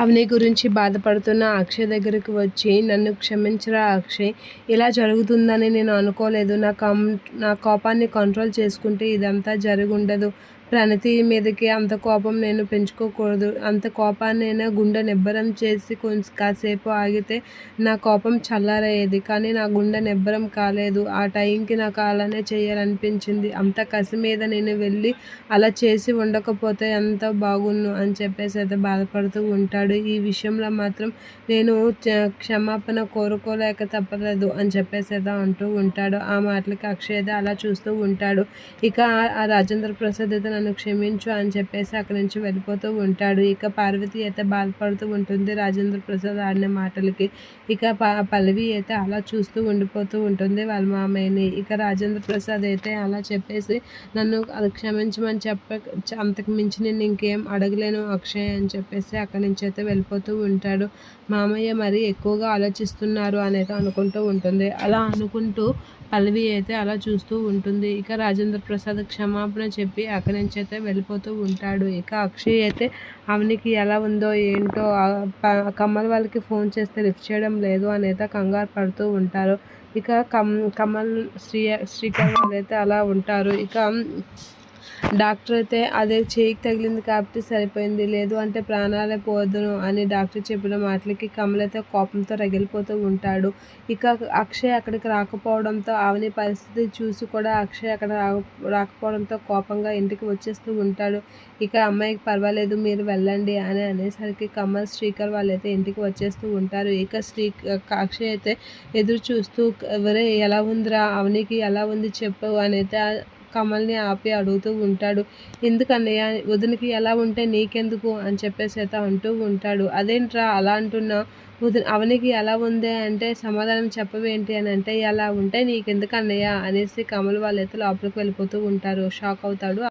అవని గురించి బాధపడుతున్న అక్షయ్ దగ్గరికి వచ్చి నన్ను క్షమించరా అక్షయ్? ఇలా జరుగుతుందని నేను అనుకోలేదు. నా కం నా కోపాన్ని కంట్రోల్ చేసుకుంటే ఇదంతా జరుగుండదు. ప్రణతి మీదకి అంత కోపం నేను పెంచుకోకూడదు. అంత కోపాన్ని అయినా గుండె నిబ్బరం చేసి కొంచెం కాసేపు ఆగితే నా కోపం చల్లారయ్యేది కానీ నా గుండె నిబ్బరం కాలేదు. ఆ టైంకి నాకు అలానే చేయాలనిపించింది. అంత కసి మీద నేను వెళ్ళి అలా చేసి ఉండకపోతే ఎంత బాగున్ను అని చెప్పేసి అయితే బాధపడుతూ ఉంటాడు. ఈ విషయంలో మాత్రం నేను క్షమాపణ కోరుకోలేక తప్పలేదు అని చెప్పేసి అయితే అంటూ ఉంటాడు. ఆ మాటలకి అక్షయ్ అయితే అలా చూస్తూ ఉంటాడు. ఇక ఆ రాజేంద్ర ప్రసాద్ అయితే నన్ను క్షమించు అని చెప్పేసి అక్కడి నుంచి వెళ్ళిపోతూ ఉంటాడు. ఇక పార్వతి అయితే బాధపడుతూ ఉంటుంది. రాజేంద్ర ప్రసాద్ ఆడిన మాటలకి ఇక పల్లవి అయితే అలా చూస్తూ ఉండిపోతూ ఉంటుంది వాళ్ళ మామయ్యని. ఇక రాజేంద్ర ప్రసాద్ అయితే అలా చెప్పేసి నన్ను అది క్షమించమని చెప్ప అంతకు మించి నేను ఇంకేం అడగలేను అక్షయ్ అని చెప్పేసి అక్కడి నుంచి అయితే వెళ్ళిపోతూ ఉంటాడు. మామయ్య మరి ఎక్కువగా ఆలోచిస్తున్నారు అనేది అనుకుంటూ ఉంటుంది. అలా అనుకుంటూ పల్లవి అయితే అలా చూస్తూ ఉంటుంది. ఇక రాజేంద్ర ప్రసాద్ క్షమాపణ చెప్పి అక్కడి నుంచి అయితే వెళ్ళిపోతూ ఉంటాడు. ఇక అక్షయ్ అయితే అవనికి ఎలా ఉందో ఏంటో కమల్ వాళ్ళకి ఫోన్ చేస్తే లిఫ్ట్ చేయడం లేదు అనేది కంగారు పడుతూ ఉంటారు. ఇక కమ్ కమల్ శ్రీ శ్రీకర్ వాళ్ళైతే అలా ఉంటారు. ఇక డాక్టర్ అయితే అదే చేయికి తగిలింది కాబట్టి సరిపోయింది. లేదు అంటే ప్రాణాలే పోదును అని డాక్టర్ చెప్పిన మాటలకి కమల్ అయితే కోపంతో రగిలిపోతూ ఉంటాడు. ఇక అక్షయ్ అక్కడికి రాకపోవడంతో ఆవని పరిస్థితి చూసి కూడా అక్షయ్ అక్కడ రాకపోవడంతో కోపంగా ఇంటికి వచ్చేస్తూ ఉంటాడు. ఇక అమ్మాయికి పర్వాలేదు మీరు వెళ్ళండి అని అనేసరికి కమల్ శ్రీకర్ వాళ్ళైతే ఇంటికి వచ్చేస్తూ ఉంటారు. ఇక శ్రీ అక్షయ్ అయితే ఎదురు చూస్తూ ఎవరే ఎలా ఉందిరా? అవనికి ఎలా ఉంది చెప్పు అని అయితే కమల్ని ఆపి అడుగుతూ ఉంటాడు ఎందుకన్నయ్య వదినకి ఎలా ఉంటే నీకెందుకు? అని చెప్పేసి అయితే అంటూ ఉంటాడు. అదేంట్రా అలా అంటున్నా? వదిన అవనికి ఎలా ఉంది అంటే సమాధానం చెప్పవేంటి అని అంటే ఎలా ఉంటే నీకెందుకు అన్నయ్య అనేసి కమల్ వాళ్ళైతే లోపలికి వెళ్ళిపోతూ ఉంటారు. షాక్ అవుతాడు.